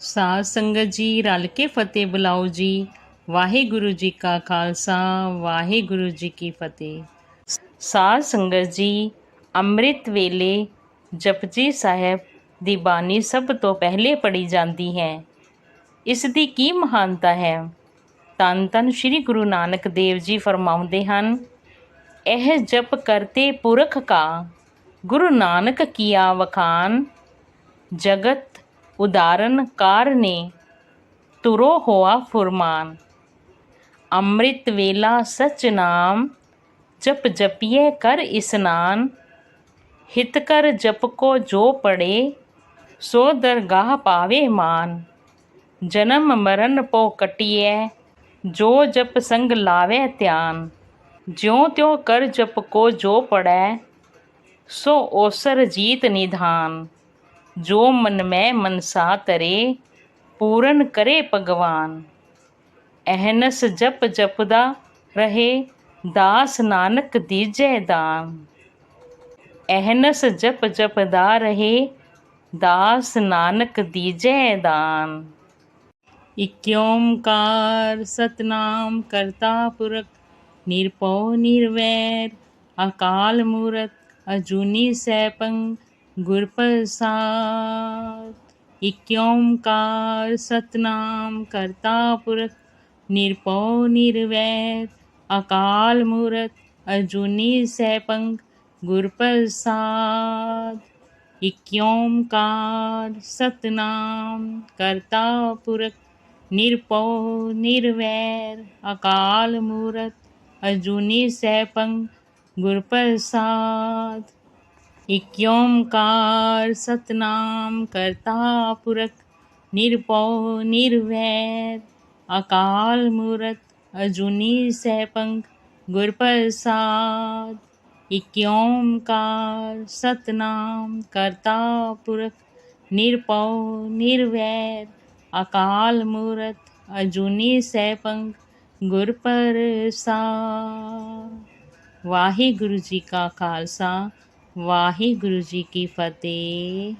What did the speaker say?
ਸਾਧ ਸੰਗਤ ਜੀ, ਰਲ ਕੇ ਫਤਿਹ ਬੁਲਾਓ ਜੀ। ਵਾਹਿਗੁਰੂ ਜੀ ਕਾ ਖਾਲਸਾ, ਵਾਹਿਗੁਰੂ ਜੀ ਕੀ ਫਤਿਹ। ਸਾਧ ਸੰਗਤ ਜੀ, ਅੰਮ੍ਰਿਤ ਵੇਲੇ ਜਪਜੀ ਸਾਹਿਬ ਦੀ ਬਾਣੀ ਸਭ ਤੋਂ ਪਹਿਲੇ ਪੜੀ ਜਾਂਦੀ ਹੈ। ਇਸ ਦੀ ਕੀ ਮਹਾਨਤਾ ਹੈ? ਤਨ ਤਨ ਸ੍ਰੀ ਗੁਰੂ ਨਾਨਕ ਦੇਵ ਜੀ ਫਰਮਾਉਂਦੇ ਹਨ, ਇਹ ਜਪ ਕਰਤੇ ਪੁਰਖ ਕਾ, ਗੁਰੂ ਨਾਨਕ ਕੀਆ ਵਖਾਨ, ਜਗਤ ਉਦਾਰਨ ਨੇ ਤੁਰੋ ਹੋਆ ਫੁਰਮਾਨ, ਅੰਮ੍ਰਿਤ ਵੇਲਾ ਸਚ ਨਾਮ, ਜਪ ਜਪੀਏ ਕਰ ਇਸਨਾਨ, ਹਿਤ ਕਰ ਜਪ ਕੋ ਜੋ ਪੜੇ ਸੋ ਦਰਗਾਹ ਪਾਵੇ ਮਾਨ, ਜਨਮ ਮਰਨ ਪੋ ਕਟਿਐ, ਜੋ ਜਪ ਸੰਗ ਲਾਵੇ ਧਿਆਨ, ਜਿਉ ਤਿਉ ਕਰ ਜਪ ਕੋ ਜੋ ਪੜੈ ਸੋ ਓਸਰ ਜੀਤ ਨਿਧਾਨ। ਜੋ ਮਨ ਮੈਂ ਮਨਸਾ ਤਰੇ, ਪੂਰਨ ਕਰੇ ਭਗਵਾਨ। ਅਹਨਸ ਜਪ ਜਪਦਾ ਰਹੇ, ਦਾਸ ਨਾਨਕ ਦੀਜੈ ਦਾਨ। ਅਹਨਸ ਜਪ ਜਪਦਾ ਰਹੇ, ਦਾਸ ਨਾਨਕ ਦੀਜੈ ਦਾਨ। ਇਕ ਓੰਕਾਰ ਸਤਨਾਮ ਕਰਤਾ ਪੁਰਖ, ਨਿਰਭਉ ਨਿਰਵੈਰ, ਅਕਾਲ ਮੂਰਤ ਅਜੂਨੀ ਸੈਭੰ ਗੁਰ ਪ੍ਰਸਾਦ ਇਕ ਓੰਕਾਰ ਸਤਨਾਮ ਕਰਤਾ ਪੁਰਖ, ਨਿਰਭਉ ਨਿਰਵੈਰ, ਅਕਾਲ ਮੂਰਤ ਅਜੂਨੀ ਸੈਭੰ ਗੁਰ ਪ੍ਰਸਾਦ ਇਕ ਓੰਕਾਰ ਸਤਨਾਮ ਕਰਤਾ ਪੁਰਖ, ਨਿਰਭਉ ਨਿਰਵੈਰ, ਅਕਾਲ ਮੂਰਤ ਅਜੂਨੀ ਸੈਭੰ ਗੁਰ ਪ੍ਰਸਾਦ ਇਕ ਓੰਕਾਰ ਸਤਨਾਮ ਕਰਤਾ ਪੁਰਖ ਨਿਰਭਉ ਨਿਰਵੈਰ ਅਕਾਲ ਮੂਰਤ ਅਜੂਨੀ ਸੈਭੰ ਗੁਰ ਪ੍ਰਸਾਦ ਇਕ ਓੰਕਾਰ ਸਤਨਾਮ ਕਰਤਾ ਪੁਰਖ ਨਿਰਭਉ ਨਿਰਵੈਰ ਅਕਾਲ ਮੂਰਤ ਅਜੂਨੀ ਸੈਭੰ ਗੁਰ ਪ੍ਰਸਾਦ ਵਾਹਿਗੁਰੂ ਜੀ ਕਾ ਖਾਲਸਾ ਵਾਹਿਗੁਰੂ ਜੀ ਕੀ ਫਤਿਹ।